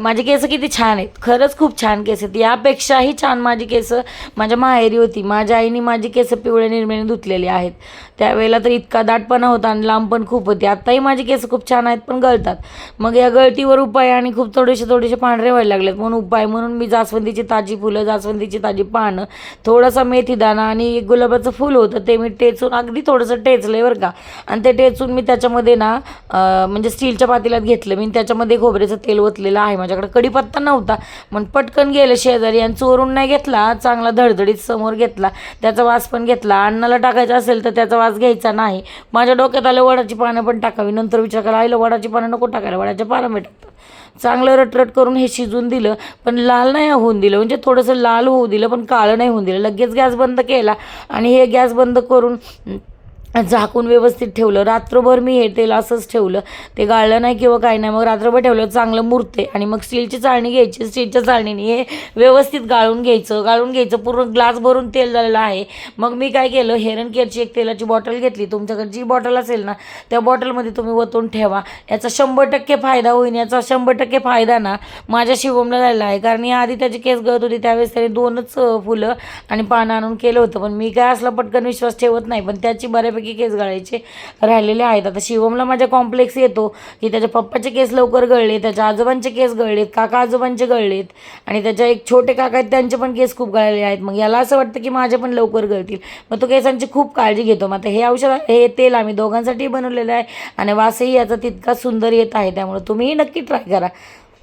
माझे केस किती छान आहेत. खरंच खूप छान केस आहेत. यापेक्षाही छान माझी केस माझ्या माहेरी होती. माझ्या आईने माझी केस पिवळ्या निर्मेने धुतलेली आहेत. त्यावेळेला तर इतका दाटपणा होता आणि लांब पण खूप होती. आत्ताही माझी केस खूप छान आहेत पण गळतात. मग या गळतीवर उपाय आणि खूप थोडेसे थोडेसे पांढरे व्हायला लागलेत. म्हणून उपाय म्हणून मी जास्वंदीची ताजी फुलं जास्वंदीची ताजी पानं थोडासा मेथीदाना आणि एक गुलाबाचं फुल होतं ते मी टेचून अगदी थोडंसं टेचलं बरं का. आणि ते टेचून मी त्याच्यामध्ये ना म्हणजे स्टीलच्या पातेल्यात घेतलं. मी त्याच्यामध्ये खोबऱ्याचं तेल ओतलेलं आहे माझ्याकडे कढीपत्ता नव्हता. मग पटकन गेलं शेजारी आणि चोरून नाही घेतला. चांगला धडधडीत समोर घेतला. त्याचा वास पण घेतला. अन्नाला टाकायचा असेल तर त्याचा वास घ्यायचा नाही. माझ्या डोक्यात आलं वडाची पानं पण टाकावी. नंतर विचार करा आईला वडाची पानं नको टाकायला. वडाच्या पानं मी टाकतात चांगलं रटरट करून हे शिजून दिलं. पण लाल नाही होऊन दिलं. म्हणजे थोडंसं लाल होऊ दिलं पण काळं नाही होऊन दिलं. लगेच गॅस बंद केला आणि हे गॅस बंद करून झाकून व्यवस्थित ठेवलं. रात्रभर मी हे तेल असंच ठेवलं. ते गाळलं नाही किंवा काही नाही. मग रात्रभर ठेवलं चांगलं मुरते. आणि मग स्टीलची चाळणी घ्यायची. स्टीलच्या चाळणीने हे व्यवस्थित गाळून घ्यायचं. गाळून घ्यायचं. पूर्ण ग्लास भरून तेल झालेलं आहे. मग मी काय केलं हेरन केअरची एक तेलाची बॉटल घेतली. तुमच्याकडे जी बॉटल असेल ना त्या बॉटलमध्ये तुम्ही वतून ठेवा. याचा शंभर टक्के फायदा होईल. याचा शंभर टक्के फायदा ना माझ्या शिवमला झालेला आहे. कारण या आधी त्याची केस गळत होती. त्यावेळेस त्याने दोनच फुलं आणि पानं आणून केलं होतं. पण मी काय असला पटकन विश्वास ठेवत नाही. पण त्याची बऱ्यापैकी केस गळायचे. राहिलेले आहेत. आता शिवमला माझ्या कॉम्प्लेक्स येतो. की त्याच्या पप्पाचे केस लवकर गळले त्याच्या आजोबांचे केस गळलेत काका आजोबांचे गळलेत. आणि त्याच्या एक छोटे काका आहेत त्यांचे पण केस खूप गळलेले आहेत. मग याला असं वाटतं की माझे पण लवकर गळतील. मग तो केसांची खूप काळजी घेतो. मग आता हे औषध हे तेल आम्ही दोघांसाठी बनवलेलं आहे. आणि वासही याचा तितका सुंदर येत आहे. त्यामुळे तुम्हीही नक्की ट्राय करा.